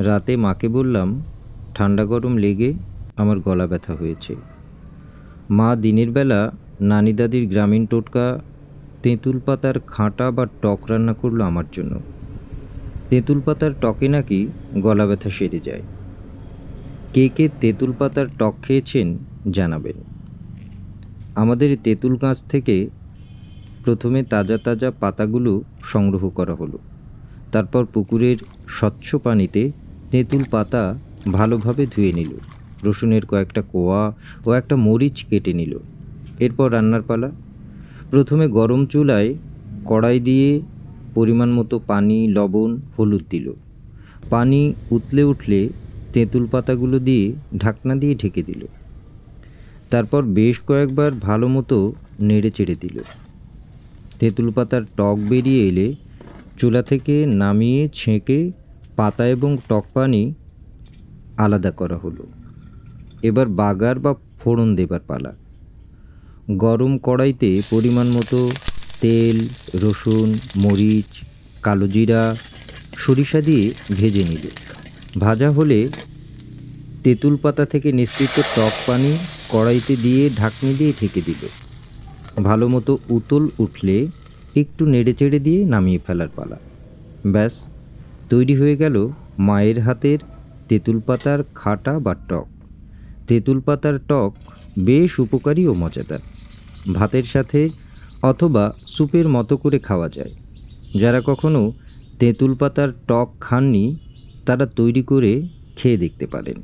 রাতে মাকে বললাম, ঠান্ডা গরম লেগে আমার গলা ব্যথা হয়েছে। মা দিনের বেলা নানি দাদির গ্রামীণ টোটকা, তেঁতুল পাতার খাঁটা বা টক রান্না করল আমার জন্য। তেঁতুল পাতার টকে নাকি গলা ব্যথা সেরে যায়। কে কে তেঁতুল পাতার টক খেয়েছেন জানাবেন। আমাদের তেঁতুল গাছ থেকে প্রথমে তাজা তাজা পাতাগুলো সংগ্রহ করা হলো। তারপর পুকুরের স্বচ্ছ পানিতে তেঁতুল পাতা ভালোভাবে ধুয়ে নিল। রসুনের কয়েকটা কোয়া ও একটা মরিচ কেটে নিল। এরপর রান্নার পালা। প্রথমে গরম চুলায় কড়াই দিয়ে পরিমাণ মতো পানি, লবণ, হলুদ দিল। পানি উতলে উঠলে তেঁতুল পাতাগুলো দিয়ে ঢাকনা দিয়ে ঢেকে দিল। তারপর বেশ কয়েকবার ভালো মতো নেড়ে চেড়ে দিল। তেঁতুল পাতার টক বেরিয়ে এলে চুলা থেকে নামিয়ে ছেঁকে পাতা এবং টক পানি আলাদা করা হলো। এবার বাগার বা ফোড়ন দেবার পালা। গরম কড়াইতে পরিমাণ মতো তেল, রসুন, মরিচ, কালো জিরা, সরিষা দিয়ে ভেজে নিল। ভাজা হলে তেঁতুল পাতা থেকে নিঃসৃত টক পানি কড়াইতে দিয়ে ঢাকনি দিয়ে ঢেকে দিল। ভালো মতো উতল উঠলে একটু নেড়ে চেড়ে দিয়ে নামিয়ে ফেলার পালা। ব্যাস তৈরি হয়ে গেল মায়ের হাতের তেঁতুল পাতার খাটা বা টক। তেঁতুল পাতার টক বেশ উপকারী ও মজাদার। ভাতের সাথে অথবা স্যুপের মতো করে খাওয়া যায়। যারা কখনো তেঁতুল পাতার টক খাননি, তারা তৈরি করে খেয়ে দেখতে পারেন।